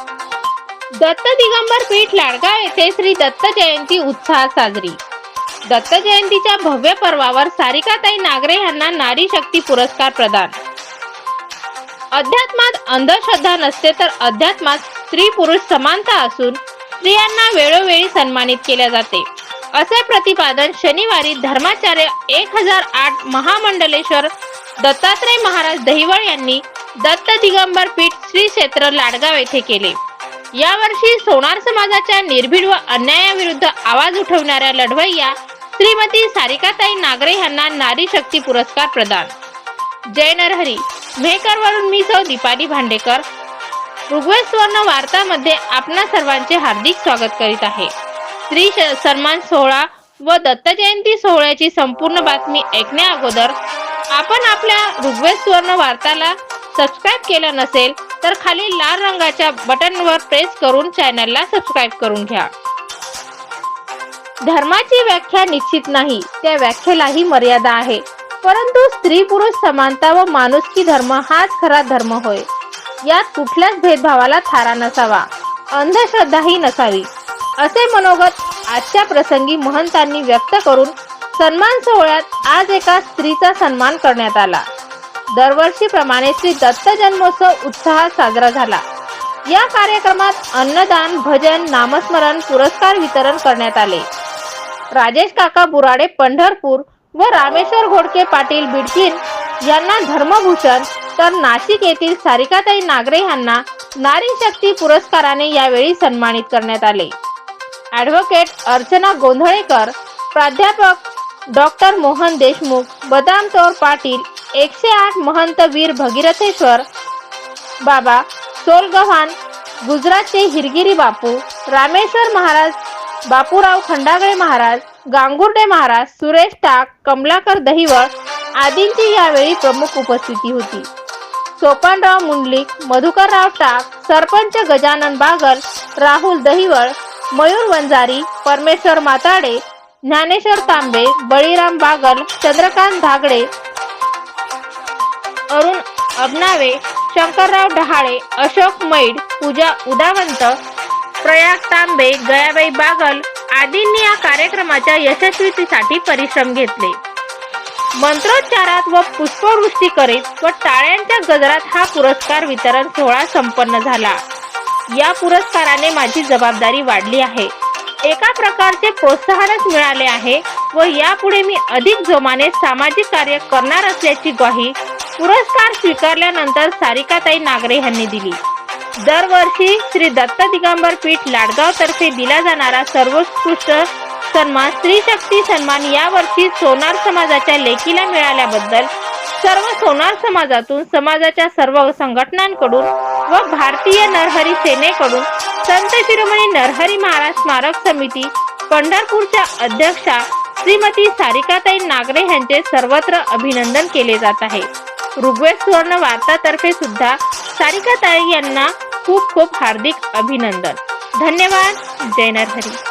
दत्त दिगंबर पीठ लाडगाव येथे श्री दत्त जयंती उत्साहात साजरी. दत्त जयंतीच्या भव्य पर्वावर सारिकाताई नागरे यांना नारी शक्ती पुरस्कार प्रदान. अध्यात्मात अंधश्रद्धा नसते तर अध्यात्मात स्त्री पुरुष समानता असून स्त्रियांना वेळोवेळी सन्मानित केले जाते. असे प्रतिपादन शनिवारी धर्माचार्य एक हजार आठ महामंडलेश्वर दत्तात्रय महाराज दहिवळ यांनी दत्त दिगंबर पीठ श्री क्षेत्र लाडगाव येथे केले. यावर्षी सोनार समाजाच्या निर्भीड व अन्यायाविरुद्ध आवाज उठवणाऱ्या लढवय्या श्रीमती सारिकाताई नागरे यांना नारी शक्ती पुरस्कार प्रदान. जय नरहरी. मेहकरवरून मी सौ दीपाली भांडेकर. ऋग्वेद स्वर्ण वार्तामध्ये आपणा सर्वांचे हार्दिक स्वागत करीत आहे. स्त्री श- सन्मान सोहळा व दत्त जयंती सोहळ्याची संपूर्ण बातमी ऐकण्या अगोदर आपण आपल्या ऋग्वेस्वर्ण वार्ताला सबस्क्राईब केलं नसेल तर खाली लाल रंगाच्या बटनवर प्रेस करून चॅनलला सबस्क्राईब करून घ्या. धर्माची व्याख्या निश्चित नाही त्या व्याख्येलाही मर्यादा आहे. परंतु स्त्री पुरुष समानता व माणुसकी धर्म हाच खरा धर्म होय. यात कुठल्याच भेदभावाला थारा नसावा अंधश्रद्धाही नसावी. असे मनोगत आजच्या प्रसंगी महंतांनी व्यक्त करून सन्मान सोहळ्यात आज एका स्त्रीचा सन्मान करण्यात आला. दरवर्षीप्रमाणे श्री दत्त जन्मोत्सव उत्साहात साजरा झाला. या कार्यक्रमात अन्नदान भजन नामस्मरण पुरस्कार वितरण करण्यात आले. राजेश काका बुराडे पंढरपूर व रामेश्वर घोडके पाटील बिडकीन यांना धर्मभूषण तर नाशिक येथील सारिकाताई नागरे यांना नारी शक्ती पुरस्काराने यावेळी सन्मानित करण्यात आले. ॲडव्होकेट अर्चना गोंधळेकर प्राध्यापक डॉक्टर मोहन देशमुख बदामतौर पाटील एकशे आठ महंत वीर भगीरथेश्वर बाबा सोलगव्हाण गुजरातचे हिरगिरी बापू रामेश्वर महाराज बापूराव खंडागळे महाराज गांगुर्डे महाराज सुरेश टाक कमलाकर दहिवळ आदींची यावेळी प्रमुख उपस्थिती होती. सोपानराव मुंडलिक मधुकरराव टाक सरपंच गजानन बागल राहुल दहिवळ मयूर वंजारी परमेश्वर माताडे ज्ञानेश्वर तांबे बळीराम बागल चंद्रकांत धागडे अरुण अबनावे शंकरराव डहाळे अशोक मैड पूजा उदावंत प्रयाग तांबे गयाबाई बागल आदींनी या कार्यक्रमाच्या यशस्वीतेसाठी परिश्रम घेतले. मंत्रोच्चारात व पुष्पवृष्टी करीत व टाळ्यांच्या गजरात हा पुरस्कार वितरण सोहळा संपन्न झाला. या पुरस्काराने माझी जबाबदारी वाढली आहे. एका प्रकारचे प्रोत्साहनच मिळाले आहे व यापुढे मी अधिक जोमाने सामाजिक कार्य करणार असल्याची ग्वाही पुरस्कार स्वीकारल्यानंतर सारिकाताई नागरे यांनी दिली. दरवर्षी श्री दत्त दिगंबर पीठ लाडगाव तर्फे दिला जाणारा सर्वोत्कृष्ट सन्मान स्त्री शक्ती सन्मान यावर्षी सोनार समाजाच्या लेकीला मिळाल्याबद्दल सर्व सोनार समाजातून समाजाच्या सर्व संघटनांकडून व भारतीय नरहरी सेनेकडून संत शिरोमणी नरहरी महाराज स्मारक समिती पंढरपूरच्या अध्यक्षा श्रीमती सारिकाताई नागरे यांचे सर्वत्र अभिनंदन केले जात आहे. ऋग्वेद सुवर्ण वार्तातर्फे सुद्धा सारिकाताई यांना खूप खूप हार्दिक अभिनंदन. धन्यवाद. जय नरहरी.